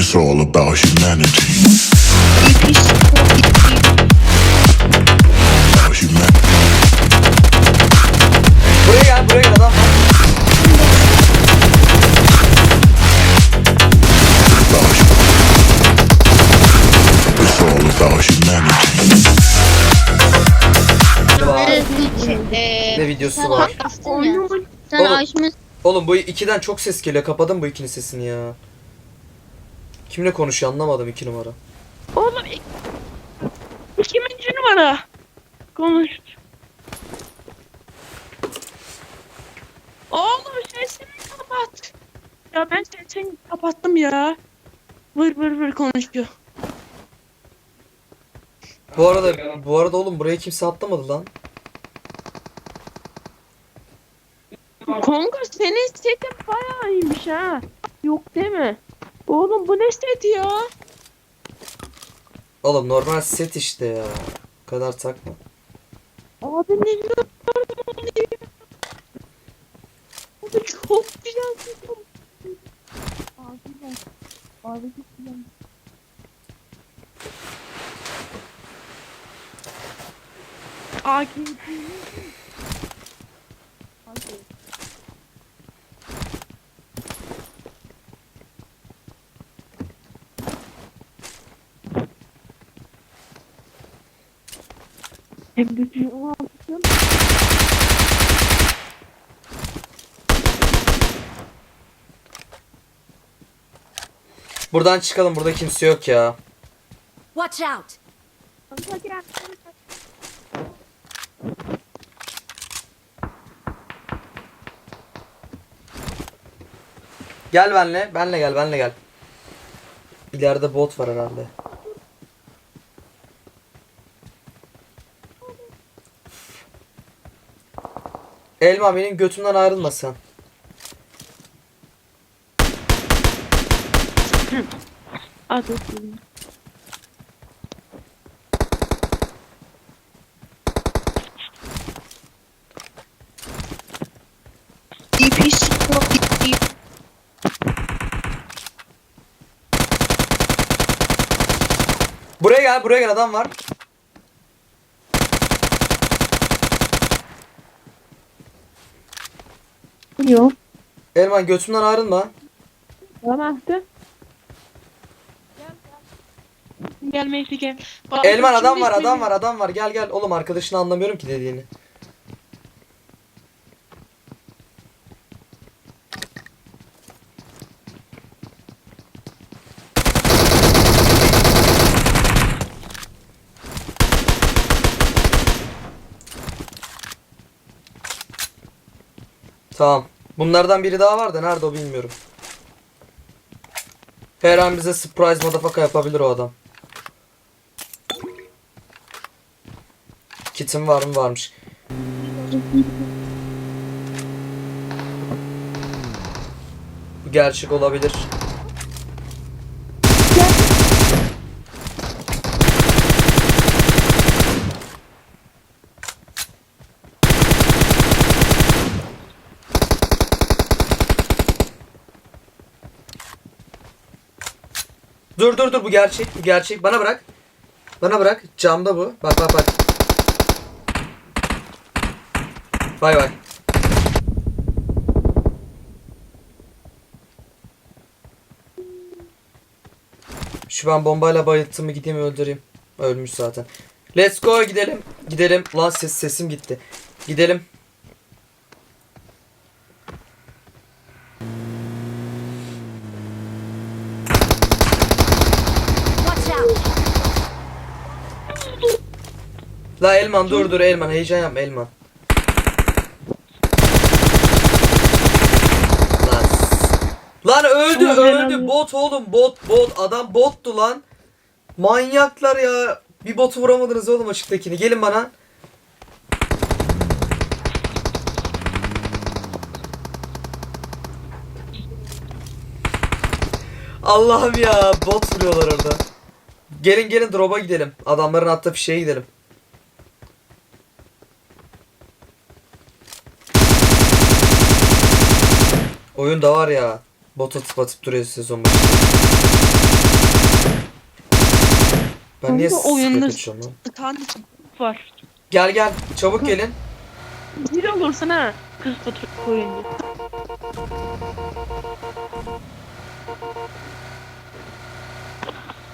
It's all about humanity. About humanity. Buraya gel buraya gel adam var. About hu- It's all about humanity. Ne videosu var? Sen Oğlum. Oğlum bu ikiden çok ses geliyor. Kapadım bu ikinin sesini ya. Kimle konuşuyor anlamadım iki numara. Oğlum ik- ikinci numara. Konuş. Oğlum sesini kapat. Ya ben sesini kapattım ya. Vır vır vır konuşuyor. Bu arada bu arada oğlum buraya kimse atlamadı lan. Kongo senin setin bayağı iyiymiş ha. Yok değil mi? Oğlum bu ne seti ya? Oğlum normal set işte ya. Bu kadar takma. Abi ne diyorsun? Abi çok güzel setim. Abi ben. Abi çok güzel. Hem de altın. Buradan çıkalım burada kimse yok ya. Watch out! Gel benle. Benle gel benle gel. İleride bot var herhalde. Elma benim götümden ayrılma sen. Adı senin. Buraya gel buraya gel adam var. Yok. Elman götümden ayrılma. Tamam da. Gelmeyse gel. Bak, Elman adam var adam var adam var gel gel. Oğlum arkadaşını anlamıyorum ki dediğini. Tamam. Bunlardan biri daha var da nerede o bilmiyorum. Her an bize surprise motherfucker yapabilir o adam. Kitim var mı varmış. Bu gerçek olabilir. Dur dur dur bu gerçek bu gerçek bana bırak. Bana bırak camda bu. Bak bak bak. Bay bay. Şu ben bombayla bayılttığımı gideyim öldüreyim. Ölmüş zaten. Let's go gidelim. Gidelim. Lan ses sesim gitti. Gidelim. La Elman dur dur Elman heyecan yapma Elman. Lan. Lan öldü Ama öldü bot oğlum bot bot adam bottu lan. Manyaklar ya. Bir botu vuramadınız oğlum açıktakini. Gelin bana. Allah'ım ya bot vuruyorlar orada. Gelin gelin drop'a gidelim. Adamların attığı fişeye gidelim. Oyunda var ya bot atıp atıp duruyor sezon başı. Ben niye Kanka, oyunda- lan? Bir tane var. Gel gel çabuk gelin. Bir olursan ha. Kız fotoğrafı koyunca.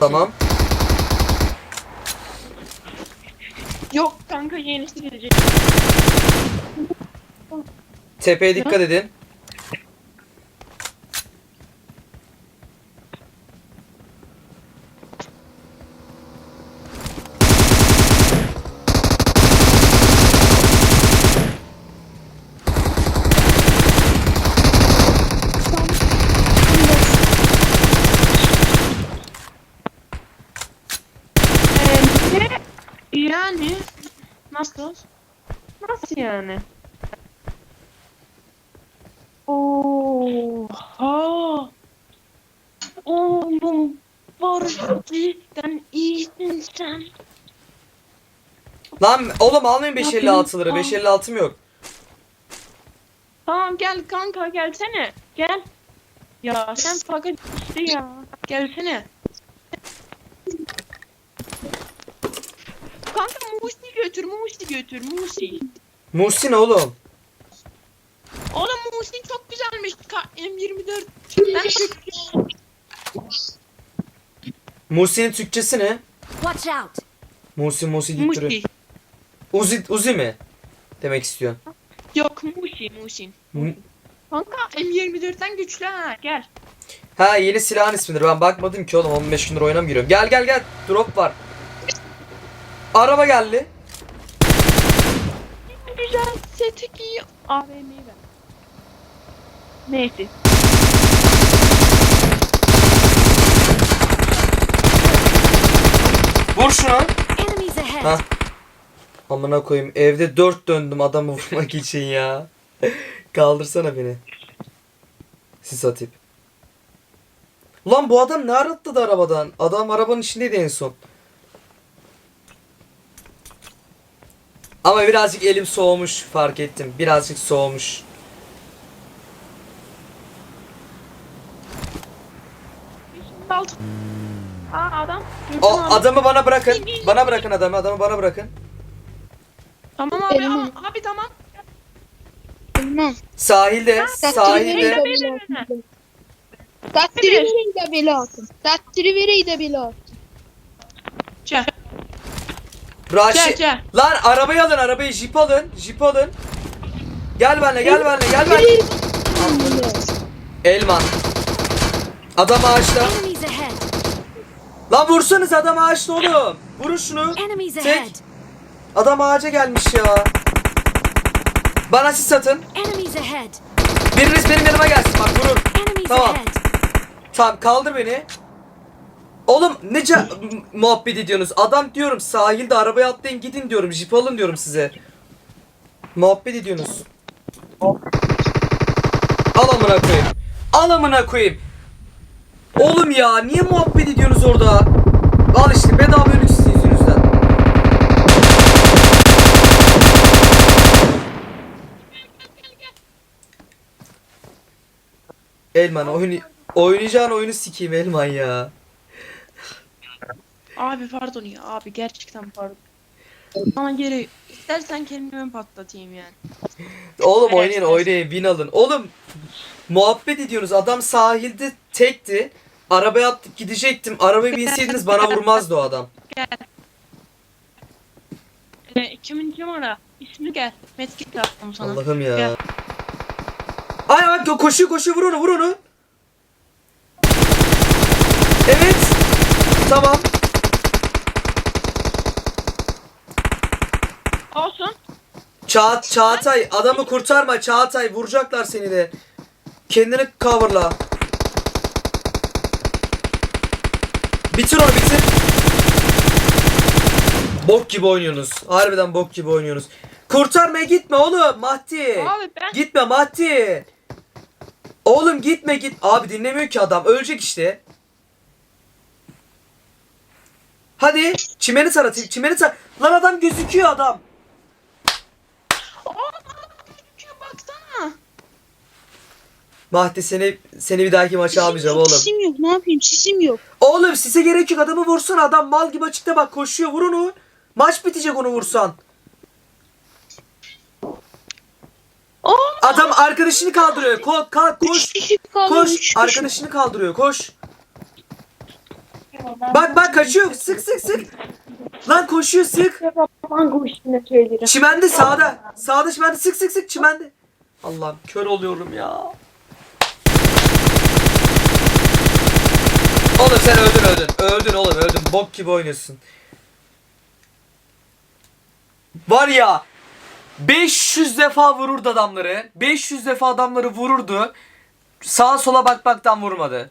Tamam. Yok kanka yenisi gelecek. Tepeye dikkat edin. Ee, ne? Yani nasıl? Nasıl yani? Oha! Oğlum cidden iyisin sen. Lan oğlum almayın 556'ları. Yapayım. 556'm yok. Tamam gel kanka gelsene. Gel. Ya sen fakat işte ya. Gelsene. Kanka Musi götür, Musi götür, Musi. Muhsin oğlum. Oğlum Musi çok güzelmiş. Ka- M24. Ben Muhsin'in Türkçesi ne? Watch out! Muhsin Muhsin deyip duruyor. Musi. Uzi, Uzi mi? Demek istiyorsun. Yok Musi, Musi. Mu- Kanka M24'ten güçlü ha. Gel. Ha yeni silahın ismidir. Ben bakmadım ki oğlum 15 gündür oyuna mı giriyorum? Gel gel gel. Drop var. Araba geldi. Güzel seti giy. AVM'yi ver. Neyse. Vur şunu. Enemies ahead! Ha. Amına koyayım. Evde dört döndüm adamı vurmak için ya. Kaldırsana beni. Sis atayım. Ulan bu adam ne arattı da arabadan? Adam arabanın içindeydi en son. Ama birazcık elim soğumuş fark ettim. Birazcık soğumuş. Alt. Aa adam. O abi. adamı bana bırakın. Bana bırakın adamı. Adamı bana bırakın. Tamam abi. Elimle. Aa, abi tamam. Bilmem. Sahilde, sahilde. Tattiri de bile olsun. Tattiri vereyi de bile olsun. Gel. Raşi. Gel, gel. Lan arabayı alın, arabayı jip alın, jip alın. Gel benimle, gel benimle, gel benimle. Elman. Adam ağaçta. Enemies ahead! Lan vursanız adam ağaçta oğlum. Vurun şunu. Enemies Tek. Adam ağaca gelmiş ya. Bana siz satın. Enemies ahead! Biriniz benim yanıma gelsin bak vurun. Enemies Tamam. ahead! Tamam kaldır beni. Oğlum ne ca- m- muhabbet ediyorsunuz? Adam diyorum sahilde arabaya atlayın gidin diyorum. Jip alın diyorum size. Muhabbet ediyorsunuz. Al amına koyayım. Al amına koyayım. Oğlum ya niye muhabbet ediyorsunuz orada? Al işte bedava önlük sizin yüzünüzden. Elman oyunu oynayacağın oyunu sikeyim Elman ya. Abi pardon ya. Abi gerçekten pardon. Bana geri istersen kendimi patlatayım yani. Oğlum Evet, oynayın oynayın win alın. Oğlum muhabbet ediyoruz. Adam sahilde tekti. Arabaya attık gidecektim. Arabaya binseydiniz bana vurmazdı o adam. Ee, kimin numara? İsmi gel. Medkit attım sana. Allah'ım ya. Gel. Ay bak koşuyor koşuyor vur onu vur onu. Evet. Tamam. Olsun. Ça Çağatay adamı kurtarma Çağatay vuracaklar seni de. Kendini coverla. Bitir onu bitir. Bok gibi oynuyorsunuz. Harbiden bok gibi oynuyorsunuz. Kurtarmaya gitme oğlum Mahdi. Abi ben Gitme Mahdi. Oğlum gitme git. Abi dinlemiyor ki adam. Ölecek işte. Hadi çimeni tara çimeni tara. Lan adam gözüküyor adam. Oğlum adam gözüküyor baksana. Mahdi seni seni bir dahaki maça Sisim almayacağım yok, oğlum. Sisim yok. Ne yapayım? Sisim yok. Oğlum size gerek yok adamı vursana adam mal gibi açıkta bak koşuyor vur onu. Maç bitecek onu vursan. Oo! Adam arkadaşını kaldırıyor. Kalk Üç koş. Koş arkadaşını kaldırıyor koş. Bak bak kaçıyor sık sık sık. Lan koşuyor sık. Çimende sağda. Sağda çimende sık sık sık çimende. Allah'ım kör oluyorum ya. Oğlum sen öldün öldün. Öldün oğlum öldün. Bok gibi oynuyorsun. Var ya 500 defa vururdu adamları. 500 defa adamları vururdu. Sağa sola bakmaktan vurmadı.